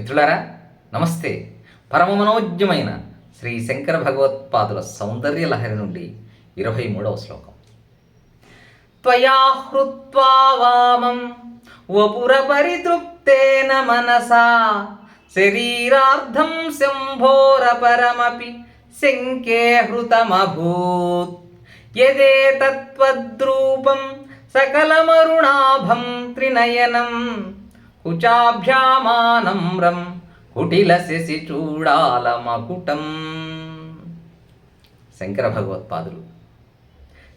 మిత్రులారా నమస్తే. పరమ మనోజ్ఞమైన శ్రీ శంకర భగవత్పాదుల సౌందర్య లహరి నుండి ఇరవై మూడవ శ్లోకం. త్వయా హృత్వా వామం వపుర పరితృప్తేన మనసా శరీరార్థం శంభోర పరమపి శంకే హృతమభూత్. యదే తత్వద్రూపం సకలమరుణాభం త్రినయనం కుచాభ్యామానమ్రం కుటిలశశి చూడాలమకుటం శంకర భగవత్పాదులు.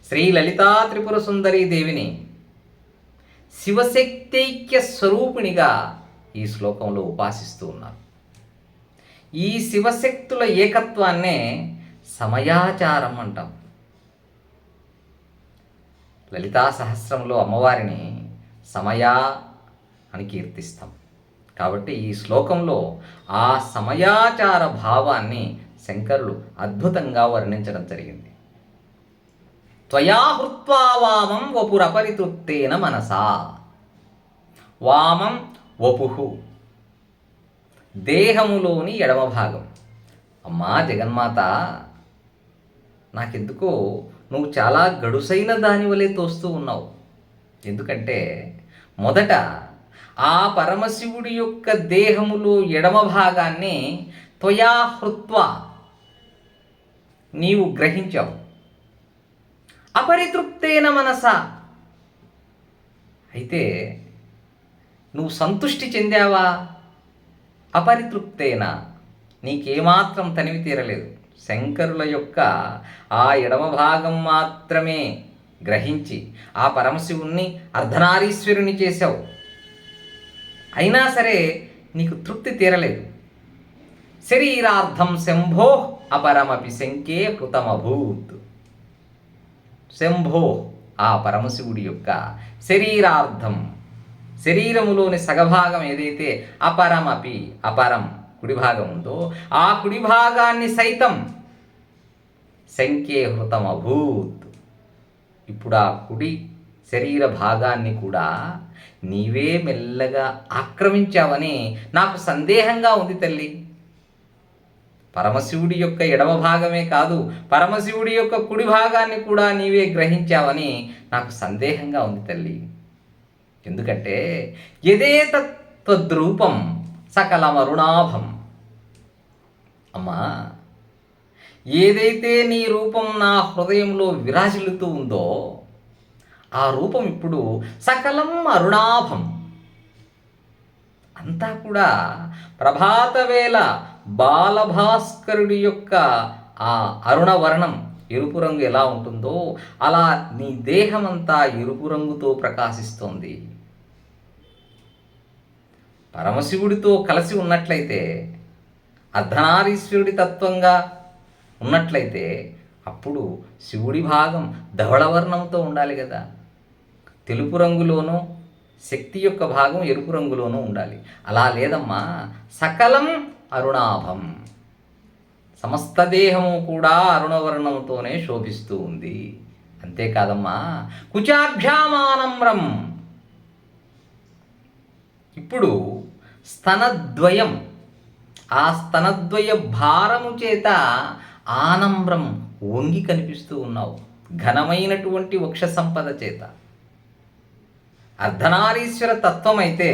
శ్రీ లలితా త్రిపుర సుందరీ దేవిని శివశక్తైక్య స్వరూపిణిగా ఈ శ్లోకంలో ఉపాసిస్తూ ఉన్నారు. ఈ శివశక్తుల ఏకత్వాన్నే సమయాచారం అంటాం. లలితా సహస్రంలో అమ్మవారిని సమయా అని కీర్తిస్తాం. కాబట్టి ఈ శ్లోకంలో ఆ సమయాచార భావాన్ని శంకరులు అద్భుతంగా వర్ణించడం జరిగింది. త్వయా హృత్వా వామం వపురపరితృప్తేన మనసా. వామం వపుహు దేహములోని ఎడమ భాగం. అమ్మా జగన్మాత నాకెందుకో నువ్వు చాలా గడుసైన దాని వలె తోస్తూ ఉన్నావు. ఎందుకంటే మొదట ఆ పరమశివుడి యొక్క దేహములో ఎడమ భాగాన్ని త్వయా హృత్వ నీవు గ్రహించావు. అపరితృప్తేన మనస. అయితే నువ్వు సంతుష్టి చెందావా? అపరితృప్తేన. నీకేమాత్రం తనివి తీరలేదు. శంకరుల యొక్క ఆ ఎడమ భాగం మాత్రమే గ్రహించి ఆ పరమశివుణ్ణి అర్ధనారీశ్వరుని చేశావు. అయినా సరే నీకు తృప్తి తీరలేదు. శరీరార్థం శంభో అపరమపి శంకే కృతమభూత్. శంభో ఆ పరమశివుడి యొక్క శరీరార్థం. శరీరములోని సగభాగం ఏదైతే అపరమపి అపరం కుడిభాగం ఉందో ఆ కుడి భాగాన్ని సైతం శంకే హృతమభూత్. ఇప్పుడు ఆ కుడి శరీర భాగాన్ని కూడా నీవే మెల్లగా ఆక్రమించావని నాకు సందేహంగా ఉంది తల్లి. పరమశివుడి యొక్క ఎడమ భాగమే కాదు పరమశివుడి యొక్క కుడి భాగాన్ని కూడా నీవే గ్రహించావని నాకు సందేహంగా ఉంది తల్లి. ఎందుకంటే ఎదే తత్వద్రూపం సకలమరుణాభం. అమ్మా ఏదైతే నీ రూపం నా హృదయంలో విరాజిల్లుతూ ఉందో ఆ రూపం ఇప్పుడు సకలం అరుణాభం. అంతా కూడా ప్రభాతవేళ బాలభాస్కరుడి యొక్క ఆ అరుణవర్ణం ఎరుపు రంగు ఎలా ఉంటుందో అలా నీ దేహమంతా ఎరుపు రంగుతో ప్రకాశిస్తోంది. పరమశివుడితో కలిసి ఉన్నట్లయితే అర్ధనారీశ్వరుడి తత్వంగా ఉన్నట్లయితే అప్పుడు శివుడి భాగం ధవళవర్ణంతో ఉండాలి కదా. తెలుపు రంగులోనూ శక్తి యొక్క భాగం ఎరుపు రంగులోనూ ఉండాలి. అలా లేదమ్మా సకలం అరుణాభం. సమస్త దేహము కూడా అరుణవర్ణంతోనే శోభిస్తూ ఉంది. అంతేకాదమ్మా కుచాభ్యామానమ్రం ఇప్పుడు స్తనద్వయం. ఆ స్తనద్వయ భారము చేత ఆనంబ్రం వంగి కనిపిస్తూ ఉన్నావు. ఘనమైనటువంటి వృక్ష సంపద చేత. అర్ధనారీశ్వర తత్వం అయితే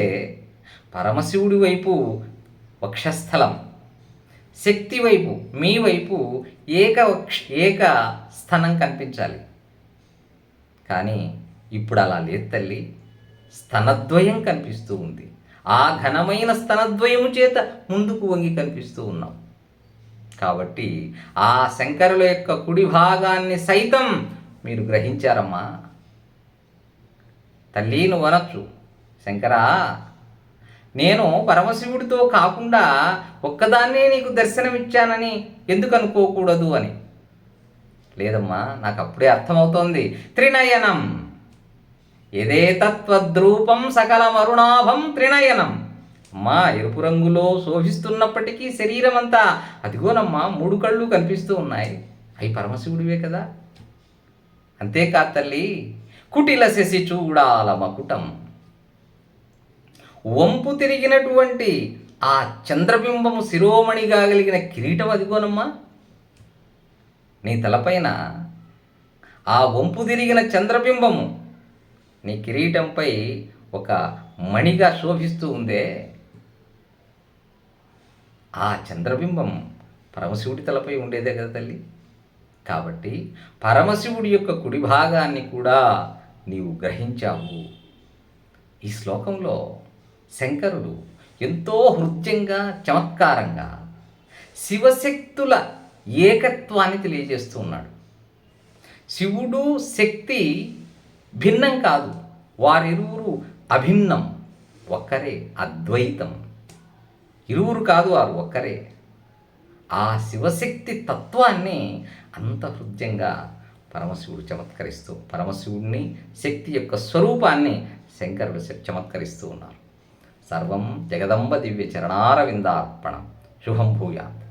పరమశివుడి వైపు వక్షస్థలం శక్తి వైపు మీ వైపు ఏక వక్ష ఏక స్థనం కనిపించాలి. కానీ ఇప్పుడు అలా లేదు తల్లి. స్తనద్వయం కనిపిస్తూ ఉంది. ఆ ఘనమైన స్తనద్వయం చేత ముందుకు వంగి కనిపిస్తూ ఉన్నాం. కాబట్టి ఆ శంకరుల యొక్క కుడి భాగాన్ని సైతం మీరు గ్రహించారమ్మా. తల్లి నువ్వు అనొచ్చు శంకరా నేను పరమశివుడితో కాకుండా ఒక్కదాన్నే నీకు దర్శనమిచ్చానని ఎందుకు అనుకోకూడదు అని. లేదమ్మా నాకు అప్పుడే అర్థమవుతోంది. త్రినయనం. ఎదే తత్వద్రూపం సకల మరుణాభం త్రినయనం. అమ్మా ఎరుపు రంగులో శోభిస్తున్నప్పటికీ శరీరం అంతా అదిగోనమ్మా మూడు కళ్ళు కనిపిస్తూ ఉన్నాయి. అవి పరమశివుడివే కదా. అంతేకాదు తల్లి కుటిల శశి చూడాల మకుటం వంపు తిరిగినటువంటి ఆ చంద్రబింబము శిరోమణిగా కలిగిన కిరీటం అదిగోనమ్మా. నీ తలపైన ఆ వంపు తిరిగిన చంద్రబింబము నీ కిరీటంపై ఒక మణిగా శోభిస్తూ ఉందే. ఆ చంద్రబింబం పరమశివుడి తలపై ఉండేదే కదా తల్లి. కాబట్టి పరమశివుడి యొక్క కుడి భాగాన్ని కూడా నీవు గ్రహించావు. ఈ శ్లోకంలో శంకరుడు ఎంతో హృద్యంగా చమత్కారంగా శివశక్తుల ఏకత్వాన్ని తెలియజేస్తూ ఉన్నాడు. శివుడు శక్తి భిన్నం కాదు వారిరువురు అభిన్నం ఒక్కరే అద్వైతం. ఇరువురు కాదు వారు ఒక్కరే. ఆ శివశక్తి తత్వాన్ని అంత హృద్యంగా పరమశివుడు చమత్కరిస్తూ పరమశివుడిని శక్తి యొక్క స్వరూపాన్ని శంకరుడు చమత్కరిస్తూ ఉన్నారు. సర్వం జగదంబ దివ్య చరణారవిందార్పణం. శుభం భూయాత్.